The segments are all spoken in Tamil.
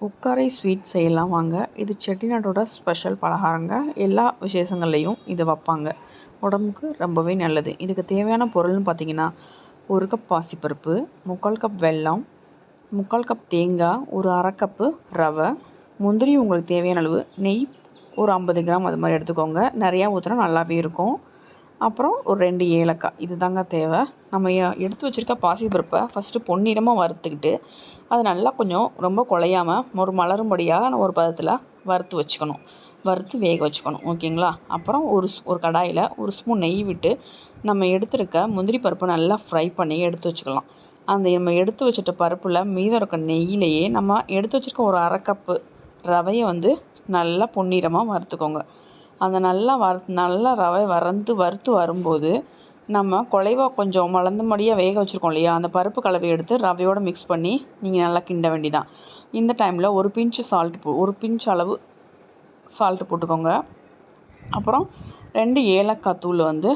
உக்காரை ஸ்வீட் செய்யலாம் வாங்க. இது செட்டிநாட்டோட ஸ்பெஷல் பலகாரங்க. எல்லா விசேஷங்கள்லேயும் இதை வைப்பாங்க. உடம்புக்கு ரொம்பவே நல்லது. இதுக்கு தேவையான பொருள்னு பார்த்தீங்கன்னா ஒரு கப் பாசிப்பருப்பு முக்கால் கப் வெல்லம் முக்கால் கப் தேங்காய் ஒரு அரை கப்பு ரவை. முந்திரி உங்களுக்கு தேவையான அளவு நெய் ஒரு ஐம்பது கிராம் அது மாதிரி எடுத்துக்கோங்க. நிறையா ஊற்றினா நல்லாவே இருக்கும். அப்புறம் ஒரு ரெண்டு ஏலக்காய். இது தாங்க தேவை. நம்ம எடுத்து வச்சுருக்க பாசிப்பருப்பை ஃபஸ்ட்டு பொன்னிறமாக வறுத்துக்கிட்டு அது நல்லா கொஞ்சம் ரொம்ப குழையாமல் ஒரு மலரும்படியாக ஒரு பதத்தில் வறுத்து வச்சுக்கணும். வறுத்து வேக வச்சுக்கணும். ஓகேங்களா? அப்புறம் ஒரு ஒரு கடாயில் ஒரு ஸ்பூன் நெய் விட்டு நம்ம எடுத்துருக்க முந்திரி பருப்பை நல்லா ஃப்ரை பண்ணி எடுத்து வச்சுக்கலாம். அந்த நம்ம எடுத்து வச்சுட்ட பருப்பில் மீதம் இருக்க நெய்யிலேயே நம்ம எடுத்து வச்சுருக்க ஒரு அரை கப்பு ரவையை வந்து நல்லா பொன்னிறமாக வறுத்துக்கோங்க. அந்த நல்லா வறு நல்லா ரவை வறந்து வறுத்து வரும்போது நம்ம குலைவா கொஞ்சம் மலர்ந்தபடியாக வேக வச்சுருக்கோம் இல்லையா? அந்த பருப்பு கலவையை எடுத்து ரவையோடு மிக்ஸ் பண்ணி நீங்கள் நல்லா கிண்ட வேண்டிதான் இந்த டைமில் ஒரு பிஞ்சு சால்ட் போ ஒரு பிஞ்ச் அளவு சால்ட்டு போட்டுக்கோங்க. அப்புறம் ரெண்டு ஏலக்காய் தூள் வந்து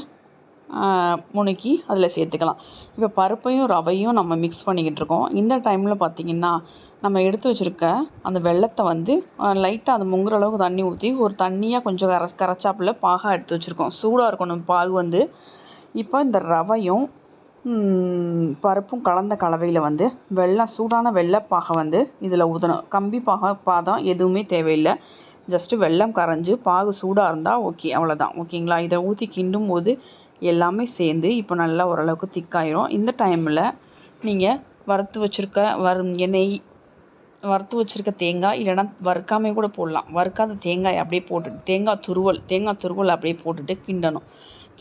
முணுக்கி அதில் சேர்த்துக்கலாம். இப்போ பருப்பையும் ரவையும் நம்ம மிக்ஸ் பண்ணிக்கிட்டு இருக்கோம். இந்த டைமில் பார்த்திங்கன்னா நம்ம எடுத்து வச்சுருக்க அந்த வெள்ளத்தை வந்து லைட்டாக அது முங்குற அளவுக்கு தண்ணி ஊற்றி ஒரு தண்ணியாக கொஞ்சம் கர கரைச்சாப்புல பாகாக எடுத்து வச்சுருக்கோம். சூடாக இருக்கணும் பாகு வந்து. இப்போ இந்த ரவையும் பருப்பும் கலந்த கலவையில் வந்து வெள்ளம் சூடான வெள்ளப்பாகை வந்து இதில் ஊற்றணும் கம்பி பாக பாதம் எதுவுமே தேவையில்லை. ஜஸ்ட்டு வெள்ளம் கரைஞ்சி பாகு சூடாக இருந்தால் ஓகே அவ்வளோதான் ஓகேங்களா இதை ஊற்றி கிண்டும் போது எல்லாமே சேர்ந்து இப்போ நல்லா ஓரளவுக்கு திக்காயிரும். இந்த டைமில் நீங்கள் வறுத்து வச்சுருக்க வறு எண்ணெய் வறுத்து வச்சுருக்க தேங்காய் இல்லைனா வறுக்காமே கூட போடலாம். வறுக்காத தேங்காய் அப்படியே போட்டுட்டு தேங்காய் துருவல் தேங்காய் துருவல் அப்படியே போட்டுட்டு கிண்டணும்.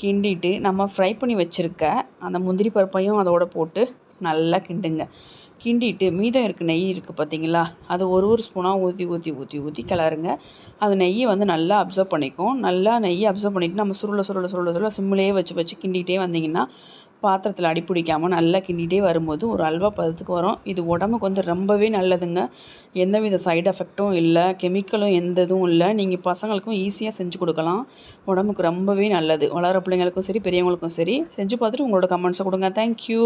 கிண்டிட்டு நம்ம ஃப்ரை பண்ணி வச்சுருக்க அந்த முந்திரி பருப்பையும் அதோட போட்டு நல்லா கிண்டுங்க. கிண்டிட்டு மீதம் இருக்குது நெய் இருக்குது பார்த்தீங்களா அது ஒரு ஒரு ஸ்பூனாக ஊற்றி ஊற்றி ஊற்றி ஊற்றி கிளறுங்க. அது நெய்யை வந்து நல்லா அப்சர்வ் பண்ணிக்கும். நல்லா நெய்யை அப்சர்வ் பண்ணிவிட்டு நம்ம சுருள சுருள சுருள சுருள சிம்மிலேயே வச்சு வச்சு கிண்டிகிட்டே வந்தீங்கன்னா பாத்திரத்தில் அடி பிடிக்காமல் நல்லா கிண்டிகிட்டே வரும்போது ஒரு அல்வா பதத்துக்கு வரும். இது உடம்புக்கு வந்து ரொம்பவே நல்லதுங்க. எந்தவித சைடு எஃபெக்ட்டும் இல்லை. கெமிக்கலும் எந்த இதுவும் இல்லை. நீங்கள் பசங்களுக்கும் ஈஸியாக செஞ்சு கொடுக்கலாம். உடம்புக்கு ரொம்பவே நல்லது. வளர பிள்ளைங்களுக்கும் சரி பெரியவங்களுக்கும் சரி செஞ்சு பார்த்துட்டு உங்களோட கமெண்ட்ஸை கொடுங்க. தேங்க்யூ